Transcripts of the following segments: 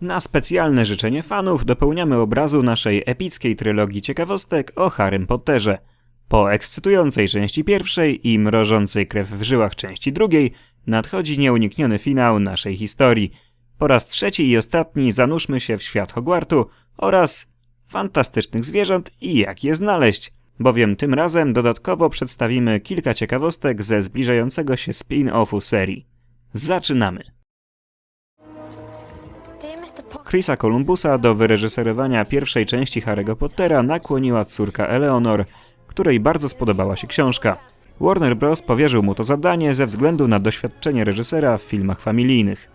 Na specjalne życzenie fanów dopełniamy obrazu naszej epickiej trylogii ciekawostek o Harrym Potterze. Po ekscytującej części pierwszej i mrożącej krew w żyłach części drugiej nadchodzi nieunikniony finał naszej historii. Po raz trzeci i ostatni zanurzmy się w świat Hogwartu oraz fantastycznych zwierząt i jak je znaleźć, bowiem tym razem dodatkowo przedstawimy kilka ciekawostek ze zbliżającego się spin-offu serii. Zaczynamy! Chrisa Columbusa do wyreżyserowania pierwszej części Harry'ego Pottera nakłoniła córka Eleanor, której bardzo spodobała się książka. Warner Bros. powierzył mu to zadanie ze względu na doświadczenie reżysera w filmach familijnych.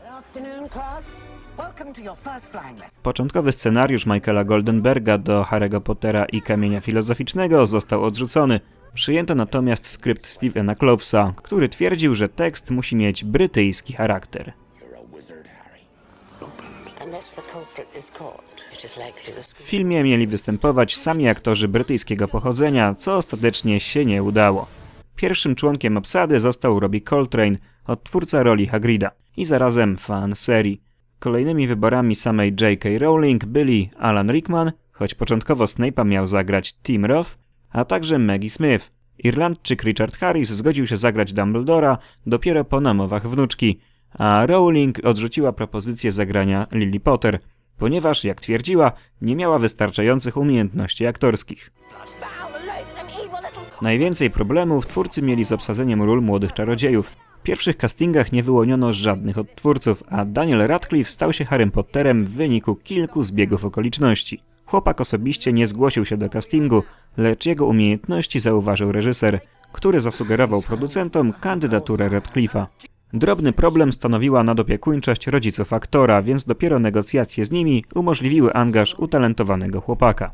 Początkowy scenariusz Michaela Goldenberga do Harry'ego Pottera i Kamienia Filozoficznego został odrzucony. Przyjęto natomiast skrypt Stephena Clovesa, który twierdził, że tekst musi mieć brytyjski charakter. W filmie mieli występować sami aktorzy brytyjskiego pochodzenia, co ostatecznie się nie udało. Pierwszym członkiem obsady został Robbie Coltrane, odtwórca roli Hagrida i zarazem fan serii. Kolejnymi wyborami samej J.K. Rowling byli Alan Rickman, choć początkowo Snape'a miał zagrać Tim Roth, a także Maggie Smith. Irlandczyk Richard Harris zgodził się zagrać Dumbledora dopiero po namowach wnuczki, a Rowling odrzuciła propozycję zagrania Lily Potter, ponieważ, jak twierdziła, nie miała wystarczających umiejętności aktorskich. Najwięcej problemów twórcy mieli z obsadzeniem ról młodych czarodziejów. W pierwszych castingach nie wyłoniono żadnych odtwórców, a Daniel Radcliffe stał się Harrym Potterem w wyniku kilku zbiegów okoliczności. Chłopak osobiście nie zgłosił się do castingu, lecz jego umiejętności zauważył reżyser, który zasugerował producentom kandydaturę Radcliffe'a. Drobny problem stanowiła nadopiekuńczość rodziców aktora, więc dopiero negocjacje z nimi umożliwiły angaż utalentowanego chłopaka.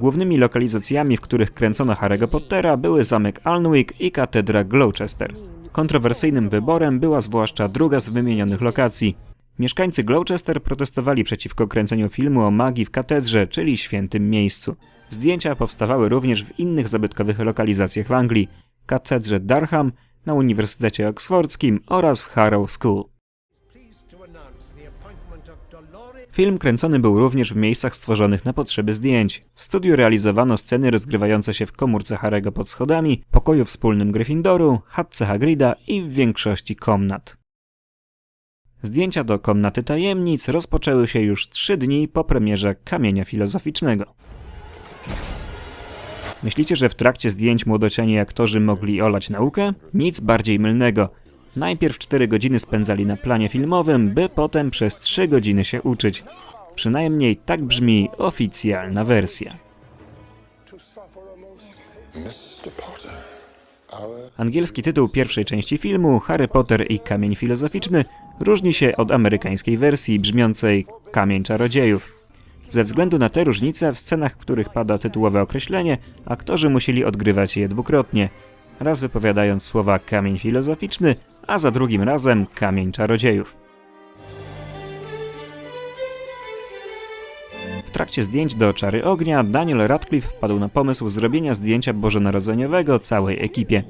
Głównymi lokalizacjami, w których kręcono Harry'ego Pottera były zamek Alnwick i katedra Gloucester. Kontrowersyjnym wyborem była zwłaszcza druga z wymienionych lokacji. Mieszkańcy Gloucester protestowali przeciwko kręceniu filmu o magii w katedrze, czyli świętym miejscu. Zdjęcia powstawały również w innych zabytkowych lokalizacjach w Anglii, katedrze Durham, na Uniwersytecie Oksfordzkim oraz w Harrow School. Film kręcony był również w miejscach stworzonych na potrzeby zdjęć. W studiu realizowano sceny rozgrywające się w komórce Harego pod schodami, pokoju wspólnym Gryffindoru, chatce Hagrida i w większości komnat. Zdjęcia do komnaty tajemnic rozpoczęły się już trzy dni po premierze Kamienia Filozoficznego. Myślicie, że w trakcie zdjęć młodociani aktorzy mogli olać naukę? Nic bardziej mylnego. Najpierw 4 godziny spędzali na planie filmowym, by potem przez 3 godziny się uczyć. Przynajmniej tak brzmi oficjalna wersja. Angielski tytuł pierwszej części filmu Harry Potter i Kamień Filozoficzny różni się od amerykańskiej wersji brzmiącej Kamień Czarodziejów. Ze względu na te różnice, w scenach, w których pada tytułowe określenie, aktorzy musieli odgrywać je dwukrotnie. Raz wypowiadając słowa Kamień Filozoficzny, a za drugim razem Kamień Czarodziejów. W trakcie zdjęć do Czary Ognia Daniel Radcliffe wpadł na pomysł zrobienia zdjęcia bożonarodzeniowego całej ekipie.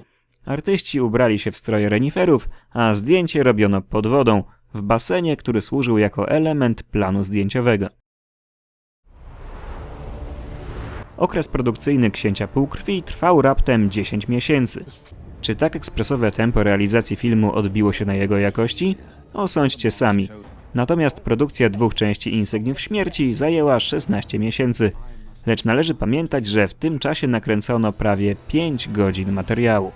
Artyści ubrali się w stroje reniferów, a zdjęcie robiono pod wodą, w basenie, który służył jako element planu zdjęciowego. Okres produkcyjny Księcia Półkrwi trwał raptem 10 miesięcy. Czy tak ekspresowe tempo realizacji filmu odbiło się na jego jakości? Osądźcie sami. Natomiast produkcja dwóch części Insygniów Śmierci zajęła 16 miesięcy. Lecz należy pamiętać, że w tym czasie nakręcono prawie 5 godzin materiału.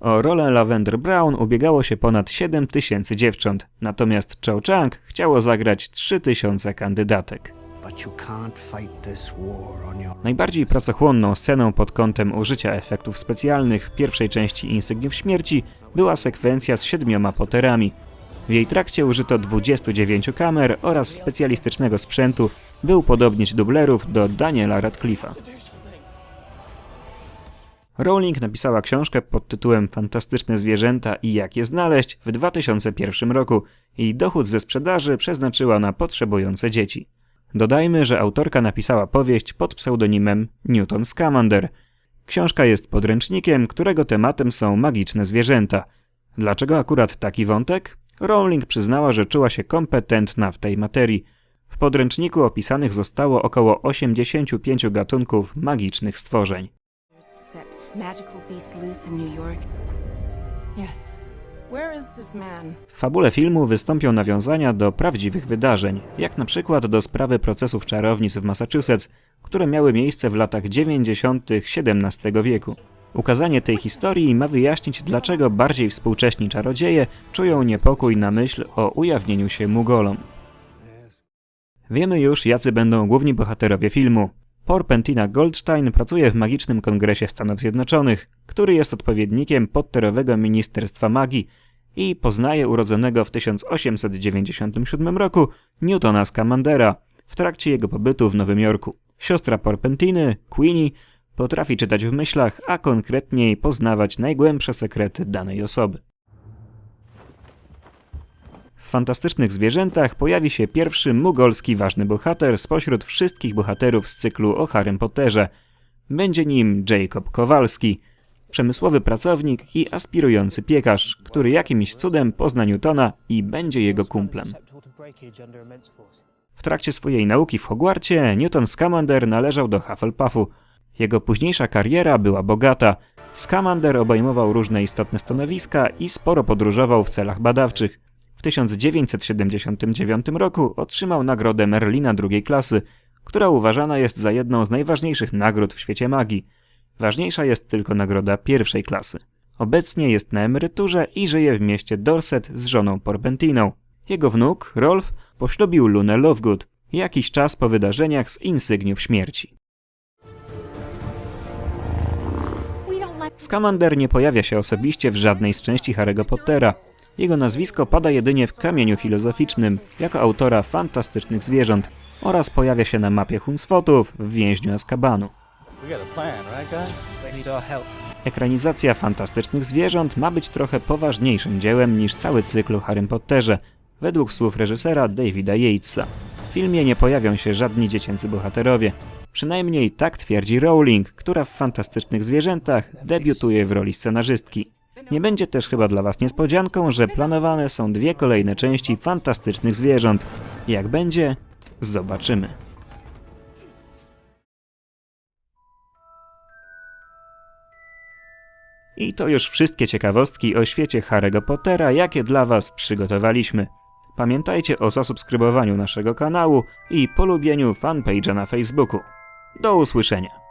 O rolę Lavender Brown ubiegało się ponad 7 tysięcy dziewcząt, natomiast Cho Chang chciało zagrać 3 tysiące kandydatek. Najbardziej pracochłonną sceną pod kątem użycia efektów specjalnych w pierwszej części Insygniów Śmierci była sekwencja z siedmioma Potterami. W jej trakcie użyto 29 kamer oraz specjalistycznego sprzętu, by upodobnić dublerów do Daniela Radcliffe'a. Rowling napisała książkę pod tytułem Fantastyczne zwierzęta i jak je znaleźć w 2001 roku i dochód ze sprzedaży przeznaczyła na potrzebujące dzieci. Dodajmy, że autorka napisała powieść pod pseudonimem Newton Scamander. Książka jest podręcznikiem, którego tematem są magiczne zwierzęta. Dlaczego akurat taki wątek? Rowling przyznała, że czuła się kompetentna w tej materii. W podręczniku opisanych zostało około 85 gatunków magicznych stworzeń. set magical beast loose in New York. Yes. W fabule filmu wystąpią nawiązania do prawdziwych wydarzeń, jak na przykład do sprawy procesów czarownic w Massachusetts, które miały miejsce w latach 90. XVII wieku. Ukazanie tej historii ma wyjaśnić, dlaczego bardziej współcześni czarodzieje czują niepokój na myśl o ujawnieniu się Mugolom. Wiemy już, jacy będą główni bohaterowie filmu. Porpentina Goldstein pracuje w Magicznym Kongresie Stanów Zjednoczonych, który jest odpowiednikiem podterowego Ministerstwa Magii i poznaje urodzonego w 1897 roku Newtona Scamandera w trakcie jego pobytu w Nowym Jorku. Siostra Porpentiny, Queenie, potrafi czytać w myślach, a konkretniej poznawać najgłębsze sekrety danej osoby. W fantastycznych zwierzętach pojawi się pierwszy mugolski ważny bohater spośród wszystkich bohaterów z cyklu o Harrym Potterze. Będzie nim Jacob Kowalski, przemysłowy pracownik i aspirujący piekarz, który jakimś cudem pozna Newtona i będzie jego kumplem. W trakcie swojej nauki w Hogwarcie Newton Scamander należał do Hufflepuffu. Jego późniejsza kariera była bogata. Scamander obejmował różne istotne stanowiska i sporo podróżował w celach badawczych. W 1979 roku otrzymał nagrodę Merlina drugiej klasy, która uważana jest za jedną z najważniejszych nagród w świecie magii. Ważniejsza jest tylko nagroda pierwszej klasy. Obecnie jest na emeryturze i żyje w mieście Dorset z żoną Porpentiną. Jego wnuk, Rolf, poślubił Lunę Lovegood jakiś czas po wydarzeniach z Insygniów Śmierci. Scamander nie pojawia się osobiście w żadnej z części Harry'ego Pottera. Jego nazwisko pada jedynie w kamieniu filozoficznym jako autora fantastycznych zwierząt oraz pojawia się na mapie Hunsfotów w więźniu Azkabanu. Ekranizacja fantastycznych zwierząt ma być trochę poważniejszym dziełem niż cały cykl o Harrym Potterze, według słów reżysera Davida Yatesa. W filmie nie pojawią się żadni dziecięcy bohaterowie. Przynajmniej tak twierdzi Rowling, która w fantastycznych zwierzętach debiutuje w roli scenarzystki. Nie będzie też chyba dla Was niespodzianką, że planowane są dwie kolejne części fantastycznych zwierząt. Jak będzie, zobaczymy. I to już wszystkie ciekawostki o świecie Harry'ego Pottera, jakie dla Was przygotowaliśmy. Pamiętajcie o zasubskrybowaniu naszego kanału i polubieniu fanpage'a na Facebooku. Do usłyszenia.